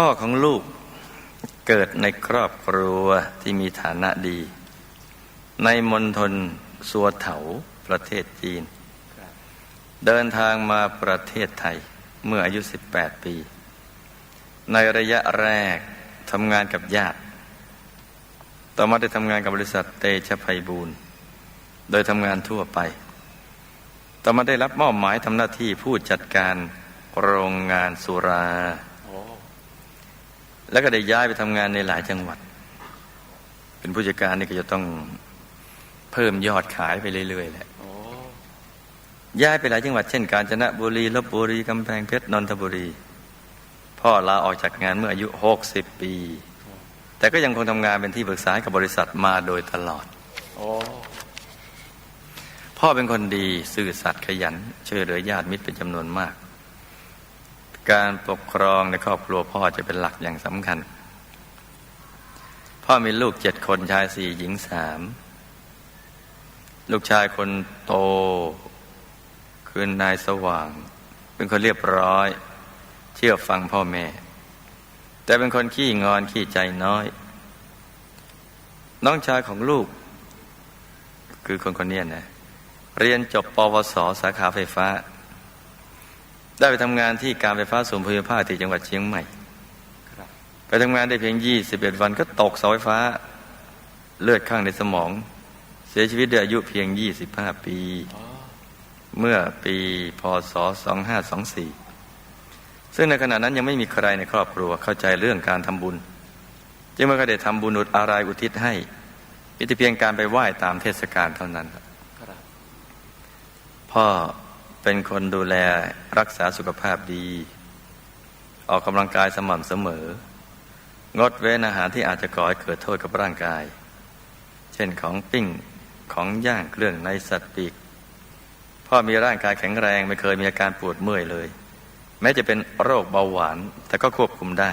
พ่อของลูกเกิดในครอบครัวที่มีฐานะดี ในมณฑลสัวเถาประเทศจีน เดินทางมาประเทศไทยเมื่ออายุ 18 ปี ในระยะแรกทำงานกับญาติ ต่อมาได้ทำงานกับบริษัทเตชะไพบูรณ์โดยทำงานทั่วไป ต่อมาได้รับมอบหมายทำหน้าที่ผู้จัดการโรงงานสุรา แล้วก็ได้ย้ายไปทำงานในหลายจังหวัด เป็นผู้จัดการนี่ก็จะต้องเพิ่มยอดขายไปเรื่อยๆแหละย้ายไปหลายจังหวัดเช่นกาญจนบุรีลบบุรีกำแพงเพชรนนทบุรี พ่อลาออกจากงานเมื่ออายุ60ปี แต่ก็ยังคงทำงานเป็นที่ปรึกษาให้กับบริษัทมาโดยตลอดอพ่อเป็นคนดี ซื่อสัตย์ขยันช่วยเหลือญาติมิตรเป็นจำนวนมาก การปกครองในครอบครัวพ่อจะเป็นหลักอย่างสำคัญ พ่อมีลูกเจ็ดคนชายสี่หญิงสามลูกชายคนโต คือนายสว่าง เป็นคนเรียบร้อย เชื่อฟังพ่อแม่ แต่เป็นคนขี้งอนขี้ใจน้อย น้องชายของลูก คือคนคนเนี้ยนะเรียนจบปวส สาขาไฟฟ้า ได้ไปทำงานที่การไฟฟ้าส่วนภูมิภาคที่จังหวัดเชียงใหม่ครับไปทำงานได้เพียง 21 วันก็ตกเสาไฟฟ้า เลือดข้างในสมอง เสียชีวิตด้วยอายุเพียง 25 ปีอ๋อเมื่อปีพศ 2524 ซึ่งในขณะนั้นยังไม่มีใครในครอบครัวเข้าใจเรื่องการทำบุญ จึงไม่เคยได้ทำบุญอุดอะไรอุทิศให้มีแต่เพียงการไปไหว้ตามเทศกาลเท่านั้นครับพ่อ เป็นคนดูแลรักษาสุขภาพดี ออกกำลังกายสม่ำเสมอ งดเว้นอาหารที่อาจจะก่อให้เกิดโทษกับร่างกาย เช่นของปิ้งของย่างเครื่องในสัตว์ปีก พ่อมีร่างกายแข็งแรงไม่เคยมีอาการปวดเมื่อยเลย แม้จะเป็นโรคเบาหวาน แต่ก็ควบคุมได้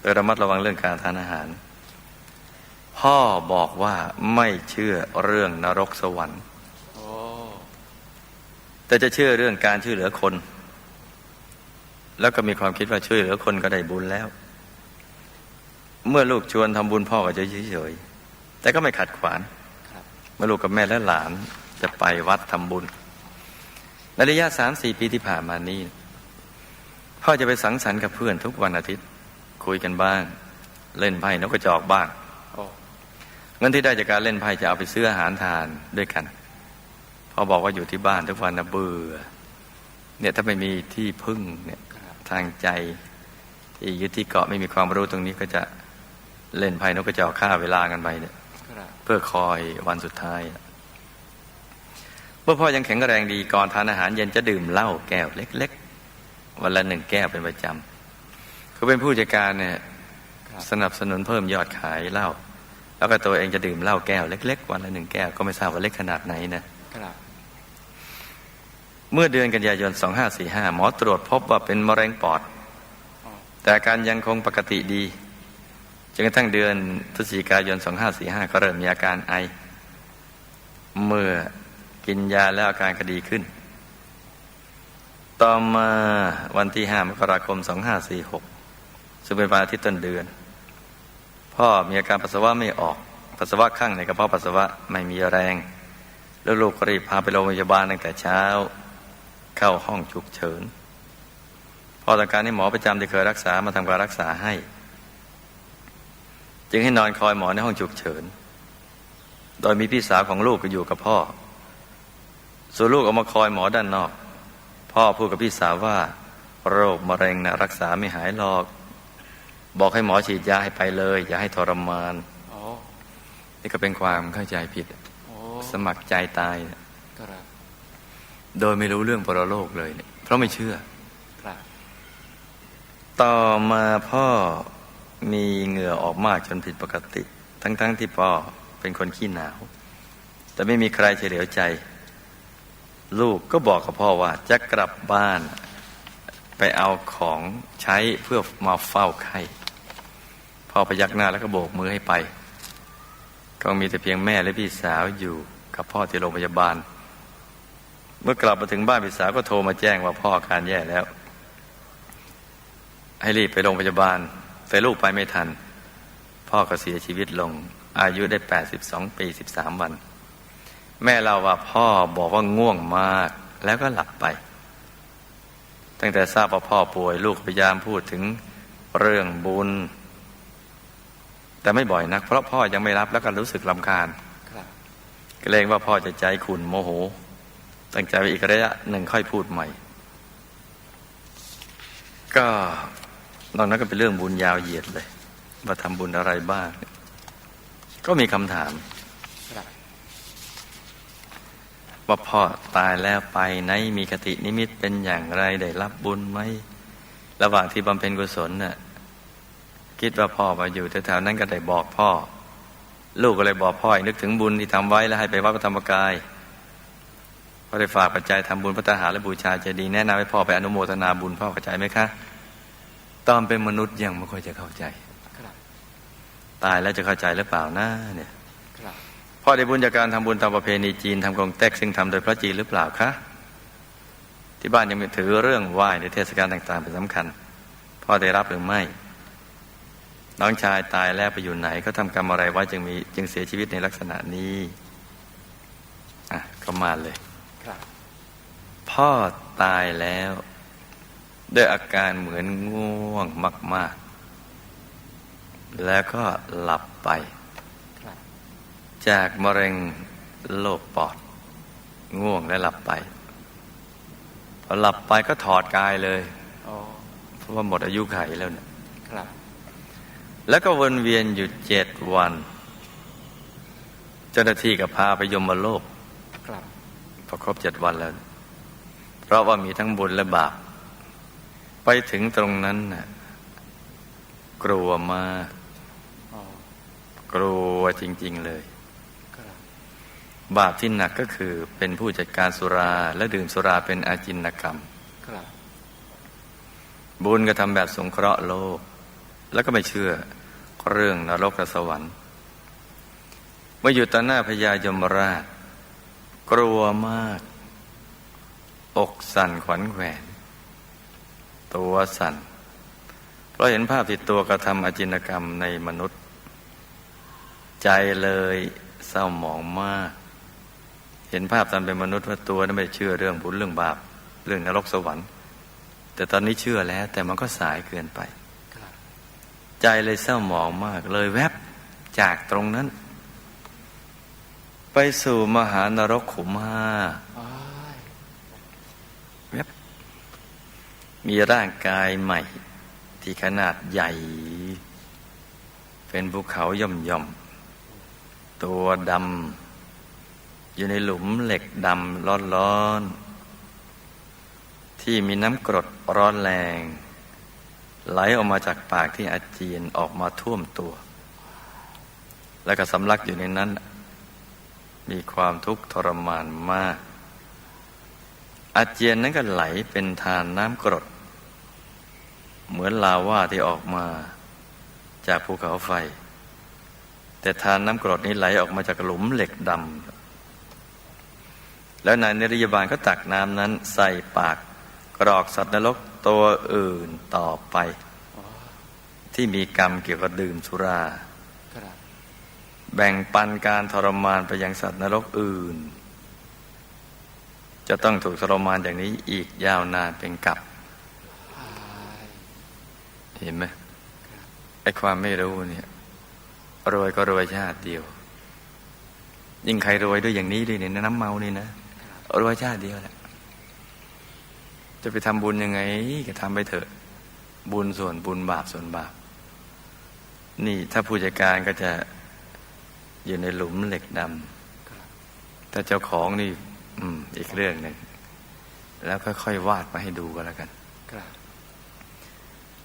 โดยระมัดระวังเรื่องการทานอาหาร พ่อบอกว่าไม่เชื่อเรื่องนรกสวรรค์ แต่จะเชื่อเรื่องการช่วยเหลือคน แล้วก็มีความคิดว่าช่วยเหลือคนก็ได้บุญแล้ว เมื่อลูกชวนทำบุญพ่อก็จะเฉยๆแต่ก็ไม่ขัดขวางครับเมื่อลูกกับแม่และหลานจะไปวัดทำบุญในระยะสามสี่ปีที่ผ่านมานี้ พ่อจะไปสังสรรค์กับเพื่อนทุกวันอาทิตย์ คุยกันบ้าง เล่นไพ่นกกระจอกบ้างโอ้เงินที่ได้จากการเล่นไพ่จะเอาไปซื้ออาหารทานด้วยกัน พ่อบอกว่าอยู่ที่บ้านทุกวันนะเบื่อ เนี่ยถ้าไม่มีที่พึ่งเนี่ยครับทางใจที่ยึดที่เกาะไม่มีความรู้ตรงนี้ก็จะเล่นไพ่นกกระจอกฆ่าเวลากันไปเนี่ยครับเพื่อคอยวันสุดท้ายเมื่อพ่อยังแข็งแรงดีก่อนทานอาหารเย็นจะดื่มเหล้าแก้วเล็ก ๆ วันละหนึ่งแก้วเป็นประจำคือเป็นผู้จัดการเนี่ยครับสนับสนุนเพิ่มยอดขายเหล้าแล้วก็ตัวเองจะดื่มเหล้าแก้วเล็ก ๆ วันละหนึ่งแก้วก็ไม่ทราบว่าเล็กขนาดไหนนะ ครับ เมื่อเดือนกันยายน 2545 หมอตรวจพบว่าเป็นมะเร็งปอดอแต่อาการยังคงปกติดีจนกระทั่งเดือนพฤศจิกายน 2545 ก็เริ่มมีอาการไอ เมื่อกินยาแล้วอาการก็ดีขึ้น ต่อมาวันที่ 5 มกราคม 2546 ซึ่งเป็นวันอาทิตย์ต้นเดือน พ่อมีอาการปัสสาวะไม่ออก ปัสสาวะข้างในกระเพาะปัสสาวะไม่มีแรง แล้วลูกก็รีบพาไปโรงพยาบาลตั้งแต่เช้า เข้าห้องฉุกเฉินพอต้องการให้หมอประจำที่เคยรักษามาทำการรักษาให้ จึงให้นอนคอยหมอในห้องฉุกเฉิน โดยมีพี่สาวของลูกก็อยู่กับพ่อ ส่วนลูกออกมาคอยหมอด้านนอก พ่อพูดกับพี่สาวว่า โรคมะเร็งนะรักษาไม่หายหรอก บอกให้หมอฉีดยาให้ไปเลย อย่าให้ทรมานโอ้นี่ก็เป็นความเข้าใจผิดโอ้ สมัครใจตายครับโดยไม่รู้เรื่องปรโลกเลยเนี่ยเพราะไม่เชื่อครับต่อมาพ่อมีเหงื่อออกมากจนผิดปกติ ทั้งๆทที่พ่อเป็นคนขี้หนาว แต่ไม่มีใครเฉลียวใจ ลูกก็บอกกับพ่อว่าจะกลับบ้าน ไปเอาของใช้เพื่อมาเฝ้าไข้พ่อพยักหน้าแล้วก็โบกมือให้ไป ก็มีแต่เพียงแม่และพี่สาวอยู่ กับพ่อที่โรงพยาบาล เมื่อกลับมาถึงบ้านพี่สาวก็โทรมาแจ้งว่าพ่ออาการแย่แล้ว ให้รีบไปโรงพยาบาล แต่ลูกไปไม่ทัน พ่อก็เสียชีวิตลง อายุได้ 82 ปี 13 วัน แม่เราว่าพ่อบอกว่าง่วงมากแล้วก็หลับไป ตั้งแต่ทราบว่าพ่อป่วยลูกพยายามพูดถึงเรื่องบุญ แต่ไม่บ่อยนัก เพราะพ่อยังไม่รับแล้วก็รู้สึกลำคาญ เกรงว่าพ่อจะใจขุนโมโห ตั้งใจไปอีกระยะหนึ่งค่อยพูดใหม่ ก็นอกนั้นก็เป็นเรื่องบุญยาวเหยียดเลย ว่าทำบุญอะไรบ้าง ก็มีคำถาม ว่าพ่อตายแล้วไปไหนมีคตินิมิตเป็นอย่างไรได้รับบุญไหม ระหว่างที่บำเพ็ญกุศลน่ะคิดว่าพ่อมาอยู่แถวๆนั้นก็ได้บอกพ่อ ลูกก็เลยบอกพ่อให้นึกถึงบุญที่ทำไว้แล้วให้ไปวัดพระธรรมกายก็ได้ฝากปัจจัยทำบุญพระทหารและบูชาเจดีย์แนะนำให้พ่อไปอนุโมทนาบุญพ่อเข้าใจไหมคะตอนเป็นมนุษย์ยังไม่ค่อยจะเข้าใจครับตายแล้วจะเข้าใจหรือเปล่านะเนี่ยครับพ่อได้บุญจากการทำบุญตามประเพณีจีนทำกงเต็กซึ่งทำโดยพระจีนหรือเปล่าคะที่บ้านยังมีถือเรื่องไหว้ในเทศกาลต่างๆเป็นสำคัญพ่อได้รับหรือไม่ น้องชายตายแล้วไปอยู่ไหนเขาทำกรรมอะไรไว้จึงมีจึงเสียชีวิตในลักษณะนี้ อะก็มาเลยครับพ่อตายแล้วด้วยอาการเหมือนง่วงมาก ๆ แล้วก็หลับไปครับจากมะเร็งโรคปอด ง่วงและหลับไป พอหลับไปก็ถอดกายเลยอ๋อเพราะว่าหมดอายุไขแล้วเนี่ยครับ แล้วก็วนเวียนอยู่เจ็ดวัน เจ้าหน้าที่ก็พาไปยมโลกครับพอครบเจ็ดวันแล้ว เพราะว่ามีทั้งบุญและบาป ไปถึงตรงนั้นน่ะกลัวมากอ๋อกลัวจริง ๆ เลยครับบาปที่หนักก็คือเป็นผู้จัดการสุราและดื่มสุราเป็นอาจินกรรมครับบุญก็ทำแบบสงเคราะห์โลก แล้วก็ไม่เชื่อ เรื่องนรกกับสวรรค์ เมื่ออยู่ต่อหน้าพญายมราช กลัวมาก อกสั่นขวัญแขวน ตัวสั่น เพราะเห็นภาพที่ตัวกระทำอาจินกรรมในมนุษย์ ใจเลยเศร้าหมองมาก เห็นภาพตามเป็นมนุษย์ว่าตัวนั้นไม่เชื่อเรื่องบุญเรื่องบาป เรื่องนรกสวรรค์ แต่ตอนนี้เชื่อแล้ว แต่มันก็สายเกินไป ใจเลยเศร้าหมองมากเลยแวบจากตรงนั้น ไปสู่มหานรกขุมห้าแวบมีร่างกายใหม่ ที่ขนาดใหญ่ เป็นภูเขาย่อมย่อม ตัวดำอยู่ในหลุมเหล็กดำร้อนๆที่มีน้ำกรดร้อนแรง ไหลออกมาจากปากที่อาเจียนออกมาท่วมตัว แล้วก็สำลักอยู่ในนั้น มีความทุกข์ทรมานมาก อาเจียนนั้นก็ไหลเป็นทานน้ำกรด เหมือนลาว่าที่ออกมาจากภูเขาไฟ แต่ทานน้ำกรดนี้ไหลออกมาจากหลุมเหล็กดำแล้วนายนิรยาบาลก็ตักน้ำนั้นใส่ปากกรอกสัตว์นรก ตัวอื่นต่อไปอที่มีกรรมเกี่ยวกับดื่มสุรารบแบ่งปันการทรมานไปยังสัตว์นรกอื่น จะต้องถูกทรมานอย่างนี้อีกยาวนานเป็นกับ เห็นไหมไอ้ความไม่รู้เนี่ยรวยก็รวยชาติเดียว ยิ่งใครรวยด้วยอย่างนี้ด้วยเนี่ยน้ำเมานี่นะรวยชาติเดียวแหละ จะไปทำบุญยังไง ก็ทำไปเถอะ บุญส่วนบุญบาปส่วนบาป นี่ถ้าผู้จัดการก็จะอยู่ในหลุมเหล็กดำถ้าเจ้าของนี่ อืม อีกเรื่องหนึ่ง แล้วค่อยๆวาดมาให้ดูก็แล้วกัน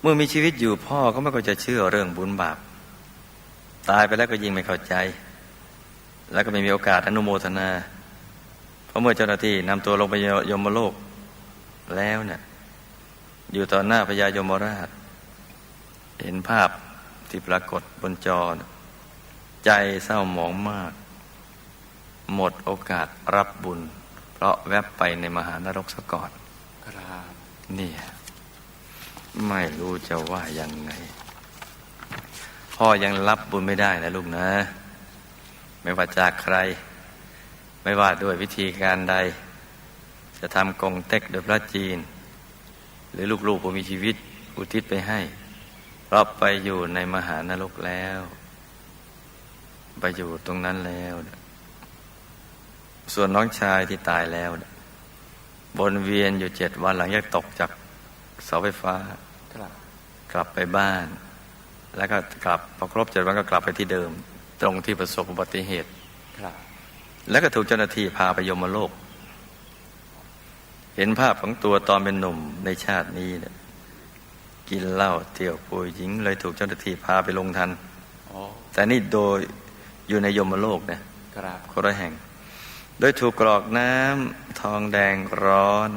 เมื่อมีชีวิตอยู่พ่อก็ไม่ก็จะเชื่อเรื่องบุญบาป ตายไปแล้วก็ยิ่งไม่เข้าใจ แล้วก็ไม่มีโอกาสอนุโมทนา เพราะเมื่อเจ้าหน้าที่นำตัวลงไปยมโลก แล้วเนี่ยอยู่ต่อหน้าพญายมราช เห็นภาพที่ปรากฏบนจอน่ะใจเศร้าหมองมาก หมดโอกาสรับบุญ เพราะแวบไปในมหานรกซะก่อนครับเนี่ยไม่รู้จะว่ายังไง พ่อยังรับบุญไม่ได้นะลูกนะ ไม่ว่าจากใคร ไม่ว่าด้วยวิธีการใด จะทำกงเต็กโดยพระจีน หรือลูกๆผู้มีชีวิตอุทิศไปให้เพราะไปอยู่ในมหานรกแล้ว ไปอยู่ตรงนั้นแล้ว ส่วนน้องชายที่ตายแล้ว บนเวียนอยู่เจ็ดวันหลังจากตกจากเสาไฟฟ้าครับกลับไปบ้าน แล้วก็กลับพอครบเจ็ดวันก็กลับไปที่เดิม ตรงที่ประสบอุบัติเหตุครับแล้วก็ถูกเจ้าหน้าที่พาไปยมโลก เห็นภาพของตัวตอนเป็นหนุ่มในชาตินี้เนี่ยกินเหล้าเที่ยวปุยหญิงเลยถูกเจ้าหน้าที่พาไปลงทันอ๋อแต่นี่โดยอยู่ในยมโลกนะครับคนละแห่ง โดยถูกกรอกน้ำทองแดงร้อน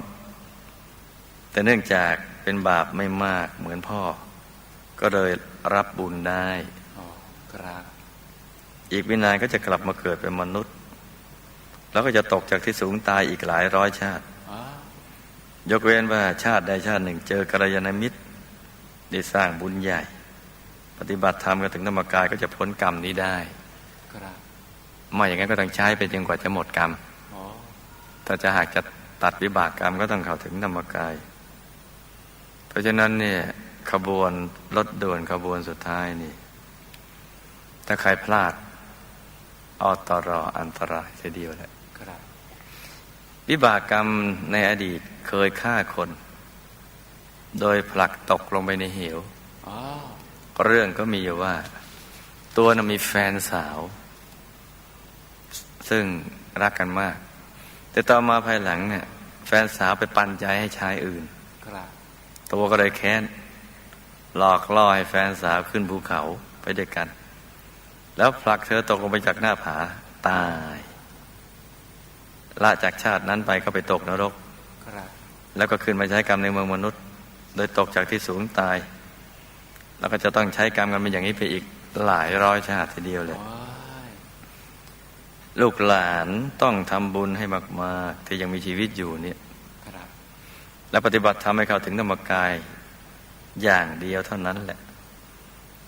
แต่เนื่องจากเป็นบาปไม่มากเหมือนพ่อ ก็เลยรับบุญได้อ๋อครับอีกวินานก็จะกลับมาเกิดเป็นมนุษย์ แล้วก็จะตกจากที่สูงตายอีกหลายร้อยชาติอ๋อ ยกเว้นว่าชาติใดชาติหนึ่ง เจอกัลยาณมิตร ได้สร้างบุญใหญ่ ปฏิบัติธรรมก็ถึงธรรมกายก็จะพ้นกรรมนี้ได้ครับไม่อย่างนั้นก็ต้องใช้ไปจนกว่าจะหมดกรรมอ๋อถ้าจะหากจะตัดวิบากกรรมก็ต้องเข้าถึงธรรมกาย เพราะฉะนั้นเนี่ยขบวนรถด่วนขบวนสุดท้ายนี่ ถ้าใครพลาดออตรออันตรายเสียเดียวแหละครับ วิบากกรรมในอดีตเคยฆ่าคน โดยผลักตกลงไปในเหวอ๋อเรื่องก็มีอยู่ว่า ตัวน่ะมีแฟนสาว ซึ่งรักกันมาก แต่ต่อมาภายหลังเนี่ย แฟนสาวไปปันใจให้ชายอื่นครับตัวก็เลยแค้น หลอกล่อให้แฟนสาวขึ้นภูเขาไปด้วยกัน แล้วผลักเธอตกลงไปจากหน้าผาตาย ละจากชาตินั้นไปก็ไปตกนรกครับแล้วก็ขึ้นมาใช้กรรมในเมืองมนุษย์ โดยตกจากที่สูงตาย แล้วก็จะต้องใช้กรรมกันเป็นอย่างนี้ไปอีกหลายร้อยชาติทีเดียวเลยโอ้ยลูกหลานต้องทำบุญให้มากๆที่ยังมีชีวิตอยู่เนี่ยครับและปฏิบัติทำให้เขาถึงธรรมกายอย่างเดียวเท่านั้นแหละ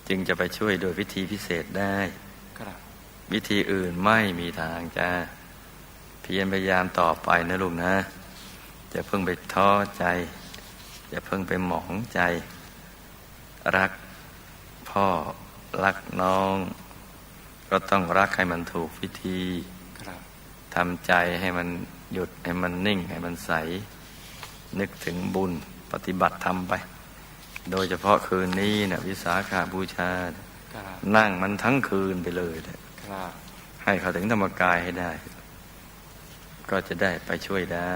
จึงจะไปช่วยโดยวิธีพิเศษได้ครับวิธีอื่นไม่มีทางจ้าเพียรพยายามต่อไปนะลูกนะอย่าเพิ่งไปท้อใจ อย่าเพิ่งไปหมองใจ รักพ่อรักน้อง ก็ต้องรักให้มันถูกวิธีครับทำใจให้มันหยุดให้มันนิ่งให้มันใส นึกถึงบุญปฏิบัติธรรมไป โดยเฉพาะคืนนี้นะวิสาขาบูชาน่ะครับนั่งมันทั้งคืนไปเลยแหละครับให้เขาถึงธรรมกายให้ได้ ก็จะได้ไปช่วยได้